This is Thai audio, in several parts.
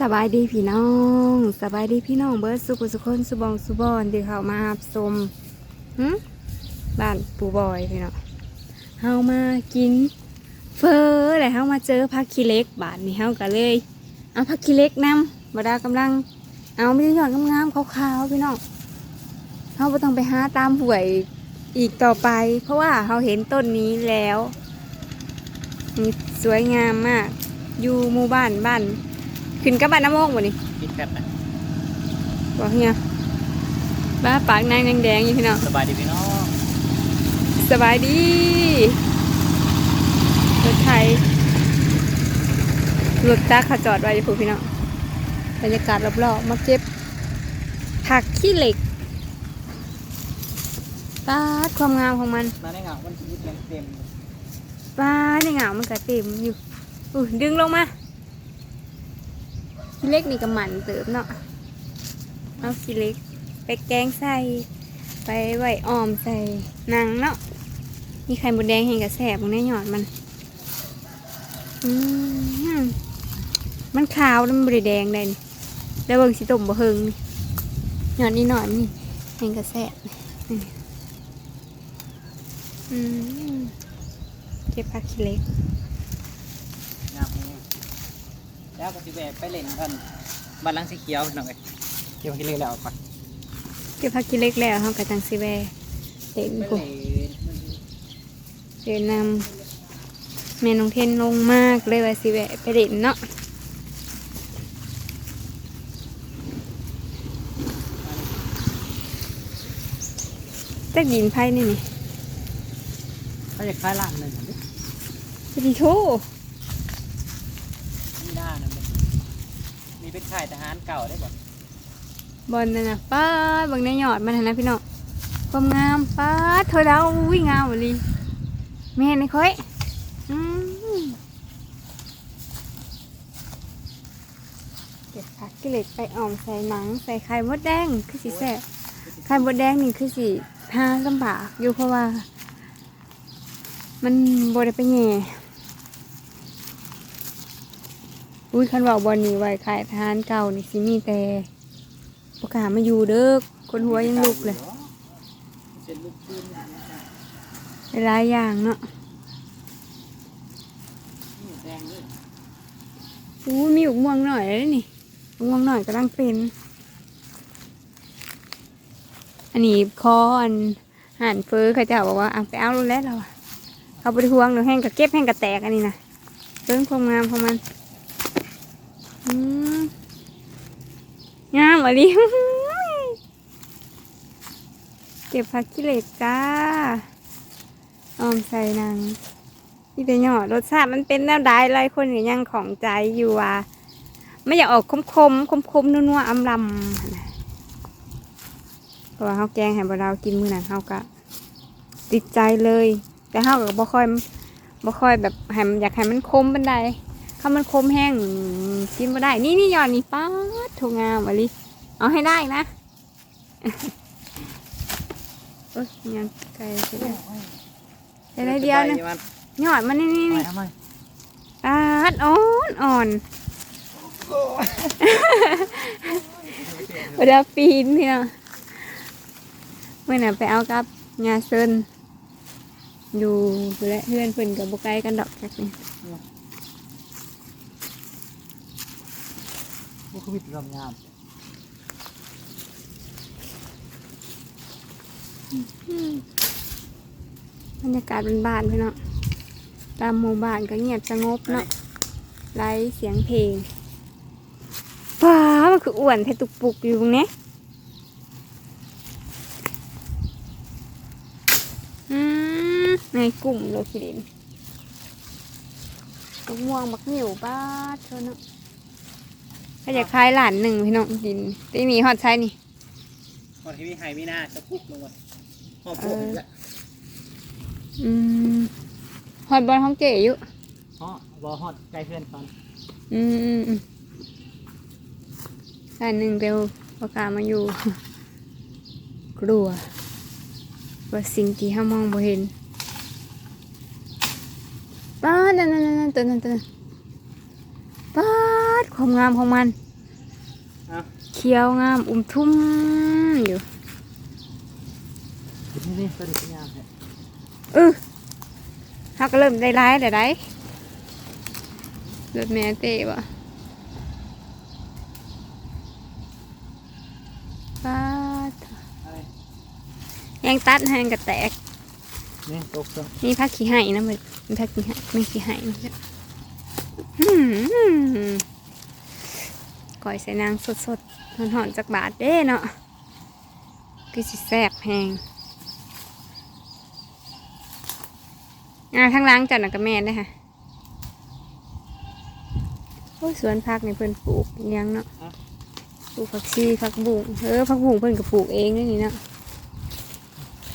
สบายดีพี่น้องสบายดีพี่น้องเบิร์ดสุขสุคนสุบองสุบอนที่เขามาหับสมหึบ้านปูบอยพี่น้องเฮามากิน เฟอร์แล้วเฮามาเจอพักขี้เล็กบาทนี่เฮาก็เลย เอาพักขี้เล็กนำบดากำลัง เอาไม่ได้หยอดงามๆขาวๆพี่น้องเฮาบ่ต้องไปหาตามห่วยอีกต่อไป เพราะว่าเฮาเห็นต้นนี้แล้วมีสวยงามมาก อยู่หมู่บ้านบ้าน ขึ้นกับบ้านน้ำโมกบ่นี่คิดแบบนะบอกเฮียบ้าปากนางแดงๆอยู่พี่น้องสบายดีพี่น้องสบายดีรถไทยรถตักเขาจอดไว้อยู่พู้นพี่น้องบรรยากาศรอบๆมาเก็บผักขี้เหล็กป้าดความงามของมันมาได้เหงาวันชีวิตยังเต็มป้าดในเหงามันก็เต็มอยู่อุ้ยดึงลงมา ขี้เล็กนี่ก็หมันเติบเนาะเอาขี้เล็ก ไปแกงใส่ ไปไหวออมใส่นังเนาะมีไข่มดแดงเห็นกับแสบมันแน่หยอดมัน อืมมันขาวแล้วมันบริแดงได้นี่แล้วเบิ่งสิต้มบ่เฮิงหยอดนี่หนอนนี่เห็นกับแสบอืมเก็บผักขี้เล็ก งามแฮง แล้วก็สิแวะไปเล่นกันบ้านหลังสีเขียวพี่น้องเอ้ยเกี่ยวกินเลยแล้วก่อนเก็บผักขี้เหล็กแล้วเขากระจังสิแวเต็มไปกูเล่นเดินนำแม่น้องเทนลงมากเลยว่าสิแวะไปเด่นเนาะจักดินไพ่นี่นี่เขาจะคล้ายร้านหนึ่งดิจะดีโช นี่หน้านั่นเลยมีเป็นค่ายทหารเก่าได้บ่บอลนั่นนะป้าบางในหยอดมันหั่นนะพี่น้องความงามป้าเธอแล้ววิ่งงามหมดเลยแม่ในค่อยเก็บผักกิเลสไปอ่อมใส่หนัง ใส่ไข่มดแดงคือสีแซ่บไข่มดแดงนี่คือสีหาลำบากอยู่เพราะว่า มันบได้ไปแง่ อุ้ยคันว่าบอลนี่ไว้ขายทหานเก่านี่สิมีแต่ประกาศมาอยู่เด้อคนหัวยังลุกเลยเป็นลูกปืนหลายอย่างเนาะอู้มีอุกม่วงหน่อยเลยนี่อุกม่วงหน่อยกำลังเป็น อันนี้คออันหันเฟอเขาเจะบอกว่าเอาไปเอาลูแล้วเราเขาไปทวงหนูแห้งกับเก็บแห้งกับแตกอันนี้นะเรื่องความงามของมันอืมงามอะลิเก็บผักขี้เหล็กจ้า ออมใส่นังที่เป็นยอดรสชาติมันเป็นแนวใดหลายคนก็ยังของใจอยู่ว่าไม่อยากออกคมคมคมคมนัวๆอำลำหั่นน่ะเพราะว่าเขาแกงให้บ่เรากินมื้อนั้นเขาก็ติดใจเลย แต่เขาก็บ่ค่อยบ่ค่อยแบบให้มันอยากให้มันคมบันไดถ้ามันคมแห้งกินบ่ได้ นี่นี่ยอดนี่ป้าดโทงามอะลิ เอาให้ได้นะโอ้ยยังไกลไปเลยแต่ได้เดียวนะมันยอดมันนี่นี่ทำไมนี่ทำไมอาดอ่อนอ่อนเวลาปีนพี่น้องเมื่อน่ะไปเอากับงาเซินอยู่และเพื่อนเพื่อนกับบไกลกันดอกจากนี้พวกเขาวิทย์งาม บรรยากาศเป็นบ้านๆพี่น้องตามหมู่บ้านก็เงียบสงบเนาะไร้เสียงเพลงว้ามันคืออ้วนแทตุกปุกอยู่ตรงนี้อืมในกลุ่มเลยสิเด่นมะม่วงบักเหิวบ้าเธอเนาะถ้าอยากคล้ายหลานหนึ่งพี่น้องกินตีมีฮอดใช้นี่พอที่มีไฮมีหน้าจะปุ๊บลงมา หอบพวกอีกแล้วอืมฮอดบอลห้องเก๋อยู่อ๋อบอฮอดใกล้เพื่อนก่อนอืมอืมอืมหลานหนึ่งเร็วประกล้ามาอยู่ กลัวว่าสิ่งที่ห้ามองบ่เห็นป้าดนั่นนั่นนั่นตัวนั้นตัวนั้นป้าดความงามของมันอเอาเขียวงาม อุ้มทุ่มอยู่ นี่นี่ตัวนี้เป็นยามเลยเออฮักก็เริ่มได้ร้ายแต่ได้รถแม่เตะบ่ป้าดอะไรยังตัดแหงกระแตก นี่ตกซะนี่พักขี้ไห้นะมันมันพักขี้ไห้ไม่ขี้ไห้มันจะอืมก่อยใส่นางสดๆมันหอนจากบาทเด้เนาะคือสิแซ่บแหง อ่าทั้งล้างจัดนะกับแม่ได้อค่ะโอ้ยสวนผักนี่เพิ่นปลูกอิหยังเนาะปลูกผักชีผักบุ้งเออผักบุ้งเพิ่นก็ปลูกเองนี่นี่เนาะ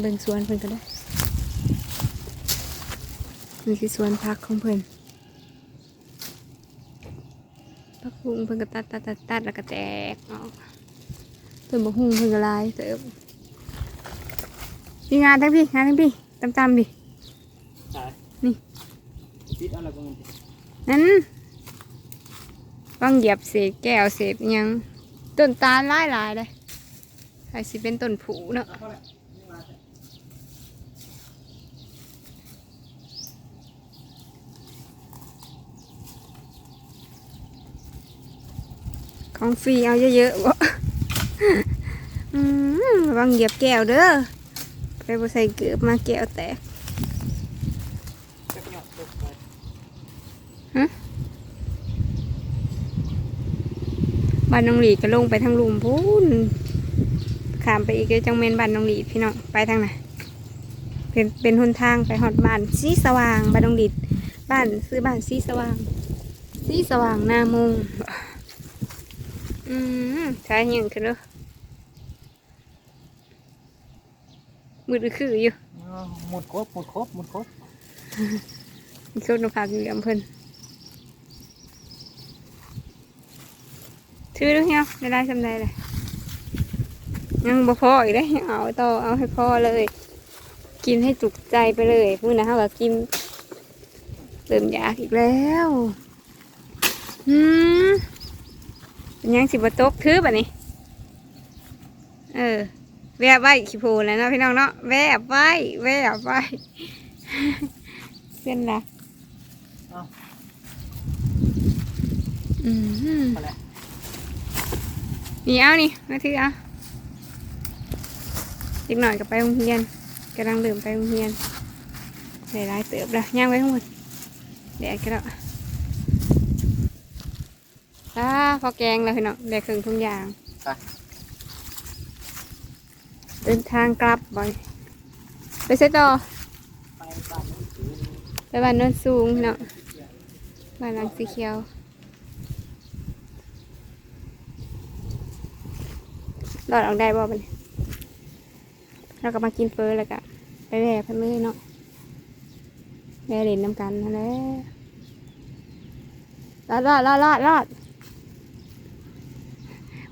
เบิ่งสวนเพิ่นก็ได้นี่คือสวนผักของเพิ่นผักบุ้งเพิ่นก็ตัดตัดตัดตัดแล้วก็แตกออกต้นบะฮุ่งเพิ่นก็หลายเติบพี่งานทั้งพี่งานทั้งพี่ตามตามๆดิใช่ นี่ปิดอะไรบ้างมันนั้นวางเหยียบเศษแก้วเศษยังต้นตาลหลายหลายๆเลยใครสิเป็นต้นผูเนาะเอาเข้าเลยนี่มาเถอะของฟรีเอาเยอะๆบ่อืมระวังเหยียบแก้วเด้อไปบ่ใส่เกือบมาแก้วแตก จะหยอดตกไป บ้านน้องหลีก็ลงไปทางลุมพูนขามไปอีกก็จังเมนบ้านน้องหลีพี่น้องไปทางไหนเป็นเป็นหนทางไปหอดบ้านสีสว่างบ้านน้องหลีบ้านซื้อบ้านสีสว่างสีสว่างหน้ามงอืมใช่ยังคือเด้อมืดคืออยู่เอาหมดครบหมดครบหมดครบมีโซนผักเหลือมเพิ่น ถือดูเนาะได้ได้สำได้เลยยังบ่พออีกเลยยังเอาต่อเอาให้พอเลย กินให้จุกใจไปเลยพูดนะเขาก็กินเริ่มอยากอีกแล้วอืมเป็นยังสิบตกถือป่ะนี่เออ แวบไว้ขี้โพนแล้วเนาะพี่น้องเนาะแวบไว้แวบไว้เส้นละเอาอืมเอาละ นี่เอานี่มาถือเอาอีกหน่อยก็ไปโรงเรียนกำลังเดิมไปโรงเรียนใส่ลายเติบแล้วย่างไว้ทั้งหมดแดดก็แล้วอ่าพอแกงแล้วพี่น้องแดดครึ่งทุกอย่างไปเดินทางกลับบ่อยไปเซตต่อไปบ้านนู้นสิไปบ้านโนนสูงพี่น้องบ้านหลังสีเขียว รอดออกได้บ่บัดนเราก็มากินเฟอแล้วก็ไปแหวกพันเลยเนาะแหวกเล่นน้ำกันนั่นแหละรอดรอดรอดรอดรอด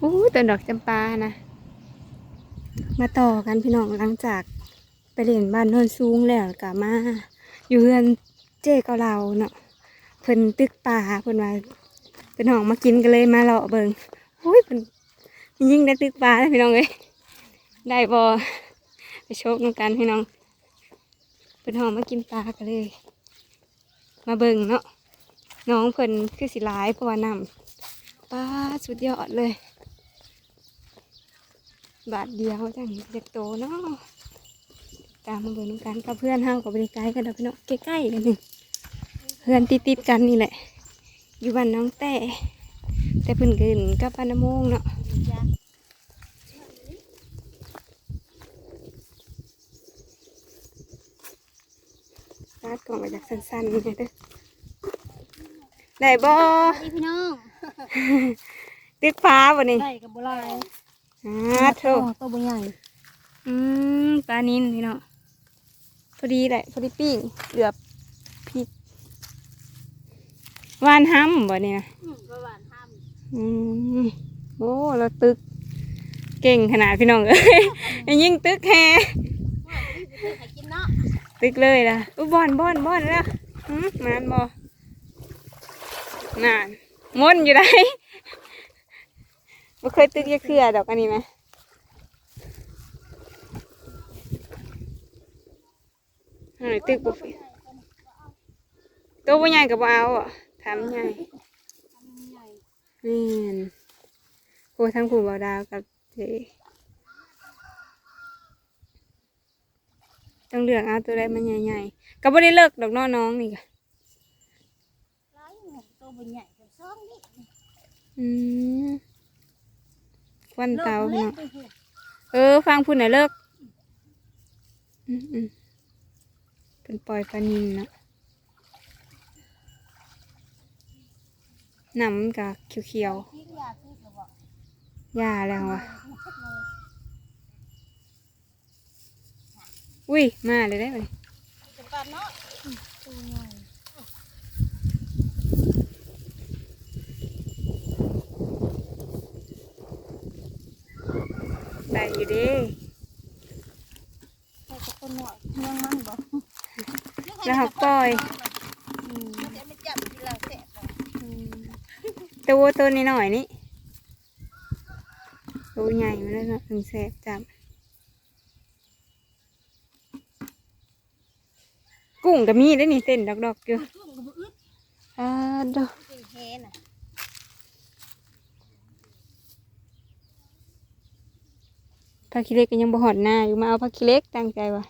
อู้ต้นดอกจำปานะมาต่อกันพี่น้องหลังจากไปเล่นบ้านโนนสูงแล้วก็มาอยู่เรือนเจ๊เกาเราเนาะเพิ่นตึกป่าเพิ่นว่าเป็นห้องมากินกันเลยมาเลาะเบิงโอ้ยเพิ่น ยิ่งได้ตึกป่าแล้พี่น้องเอ้ยได้บอไปโชคน้ำกันพี่น้องเป็นห้องมากินปลากันเลย มาเบิงเนาะน้องเพิ่นคือสิหลายเพราะว่านำปลาสุดยอดเลย บาทเดียวจังเด็กโตเนาะตามมาเบิ่งนำกันกับเพื่อนเฮากับบริการกันเนาะพี่น้องใกล้ๆกันหนึ่งเพื่อนติดๆกันนี่แหละ อยู่บ้านน้องแต่แต่เพิ่นกินกับปานนโมงเนาะ ตาดกล่องมาจากสั้นๆนี่เด้อได้บ่นี่พี่น้องตึกฟ้าบ่นี่ได้กับบัวลายอ่าโถตัวบัวใหญ่อืมปลานินพี่เนาะพอดีแหละพอดีปิ้งเหลือบพริกหวานห้ำบ่เนี่ยประหวานห้ามอืมโอ้เราตึก เก่งขนาดพี่น้องเอ้ยยิ่งตึกแฮ ว่าพี่ไปซื้อไข่กินเนาะ ตึกเลยล่ะอุ้ยบอนบอนบอนแล้วหืมมานบ่นานมนอยู่ไหนบ่เคยตึกยักเทื่อดอกอันนี้ไหมอันนี้ตึกบ่เป็นตัวบ่ใหญ่ก็บ่เอาอะถามใหญ่ใหญ่แม่นโอ้ทั้งผู้บ่าวดาวกับเจ ต้องเลือกเอาตัวใดมันใหญ่ๆก็บ่ได้เลิกดอกเน้อน้องนี่ก็ร้ายหนึ่งตัวบนใหญ่กับซ่องนี่อืมควันเตาเล็เนาะกไปเถอะเออ ฟังพูดหน่อยเลิกอืมอืมเป็นปล่อยปลานินเนาะน้ำมันกับเขียวพริกยาพริกหรือเปล่าๆยาแล้ววะ พริกเลย อุ้ย มาเลยได้ไหมจะปันเนาะตัวใหญ่ได้อยู่ด้ใส่กับตัวหน่อยเมืองมันบ่แล้วเขาปล่อยอืมมันจะไม่จับทีละแสบเลยตัวตัวนี้หน่อยนี่ตัวใหญ่มาแล้วเนาะถึงแสบจับ กุ้งก็มีได้นี่เต้นดอกๆอยู่จุ่มกับอึดอ่าดอกเป็นแฮน่ะผักขี้เหล็กก็ยังบ่หอดหน้าอยู่มาเอาผักขี้เหล็กตั้งใจว่ะ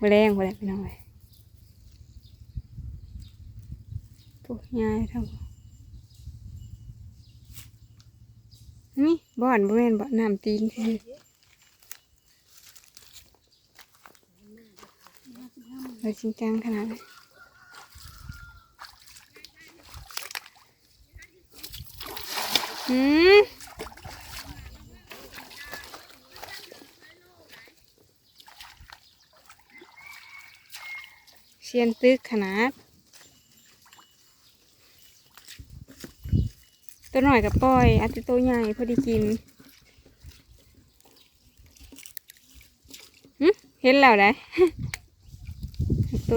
บ่แรงบ่แรงไปหน่อยปุ๊บยายทำนี่บ่อนบ่แม่นบ่น้ำตีนสิ เราจริงจังขนาดนั้นอืมเชียนตึกขนาด ตัวหน่อยกับปล่อยอาจจะตัวใหญ่พอดีกินเห็นแล้วได้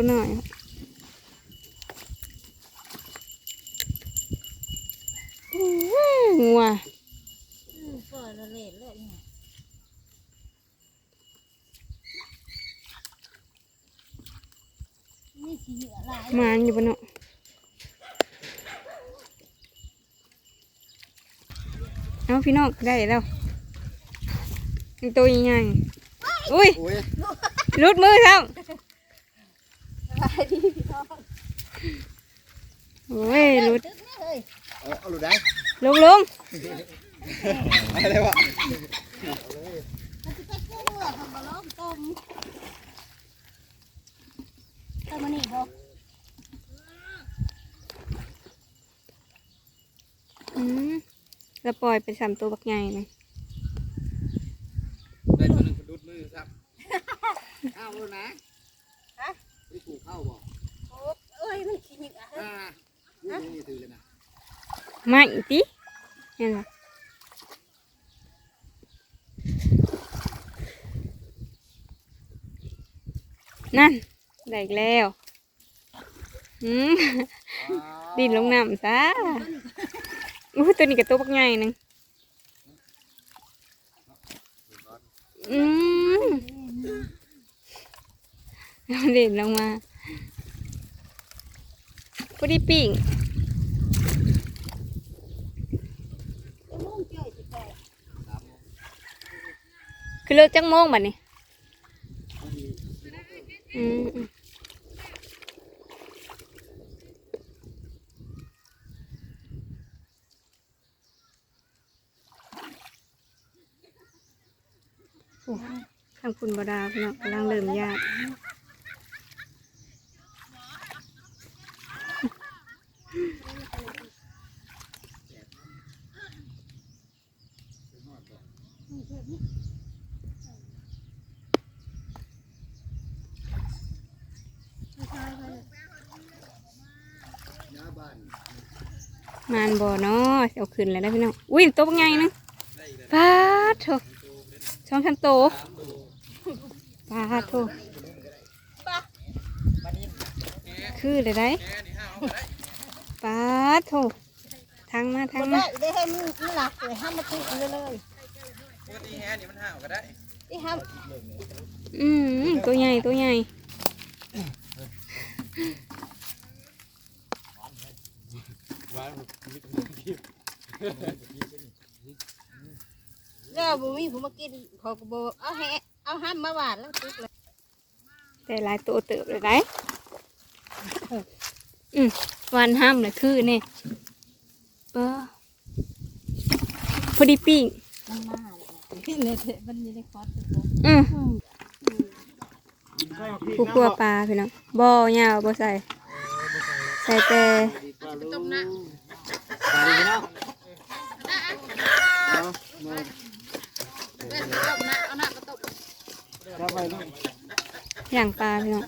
ตัวหน่อยอู้หูงัวอืมปล่อยละเละเลยเนี่ยนี่สีเหลือหลายหมานอยู่บนเนาะเอาพี่น้องได้แล้วเป็นตัวใหญ่ๆอุ้ยโอ้ยรุดมือครั บหลายดีพี่น้องโอ้ยรุดตึกนี่เลยเอาเอาหลุดได้ลงลงอะไรวะมันจะไปกู้เมื่อทำบะล้อมต้มต้มมันนี่บ่อืมแล้วปล่อยไปสามตัวบักใหญ่เลยได้ตัวหนึ่งดุดมือครับอ้าวนะฮะไม่ถูกเข้าบ่โอ้เอ้ยมันขี้หนิกอะอ่านี่นี่ถือเลยนะมาอีกทีนี่นล่ะนั่นได้อีกแล้วอืมดินลงน้ำซะอู้ตัวนี้กับตัวบักใหญ่หนึงอืม เดินลงมาพอดีปิ่งคือเลิกจังโมงบัดนี้อืมอืมทางคุณบดาพี่น้องกำลังเริ่มยาก มานบ่เนาะเอาขึ้นเลยนะพี่น้องอุ้ยตัวเป็นไงนึงปาดโถช่องทำโตปาดโถคือเลยได้ปาดโถทั้งมาทั้บ่งได้มาได้ให้มึงมึงหลักเลยห้ามมาติดเลยเลยปกติแฮนี่มันห่าวก็ได้ที่ห้ามอืมตัวใหญ่ตัวใหญ่ แล้วบ่มีผมมากินขอก็บ่เอาแฮะเอาห้ามมาหวานแล้วติดเลยแต่หลายตัวเติบเลยได้อืมวันห้ามเลยคือเนี่ยเออพอดีปิ้งมันมาเลยเลยเถอะมันอยู่ในคอร์สตัวอืมผู้ครัวปลาพี่น้องบ่อยาวบ่ใส่ ใส่แต่ต้มน้ไป ดีเนาะเอามาต้มจะไปเนาะย่างปลาพี่น้อง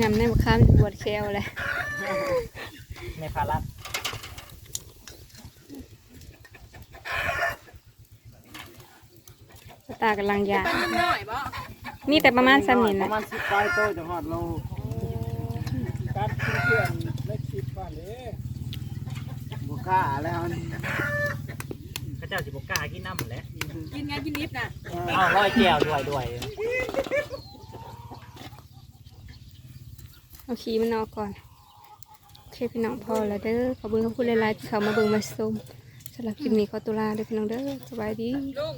ยำในมะขามบวดแควเลยในพารัดตากำลังยา มีแต่ประมาณสามนินปแหละ ระมาณสิบปลายโตจะหอดโล การเพื่อนเล็กสิบบ้านเลยบุก้าแล้วข้าเจ้าสิบุก้ากินน้ำหมดแล้วกินไงกินนิดน่ะเอาร้อยแก้วด้วยด้วยเอาขี้มันออกก่อน โอเคพี่น้องพอแล้วเด้อขอเบิ่งขอบคุณหลายๆที่เขามาเบิ่งมาชมสำหรับคลิปนี้ขอตุลาเด้อพี่น้องเด้อสบายดีลุง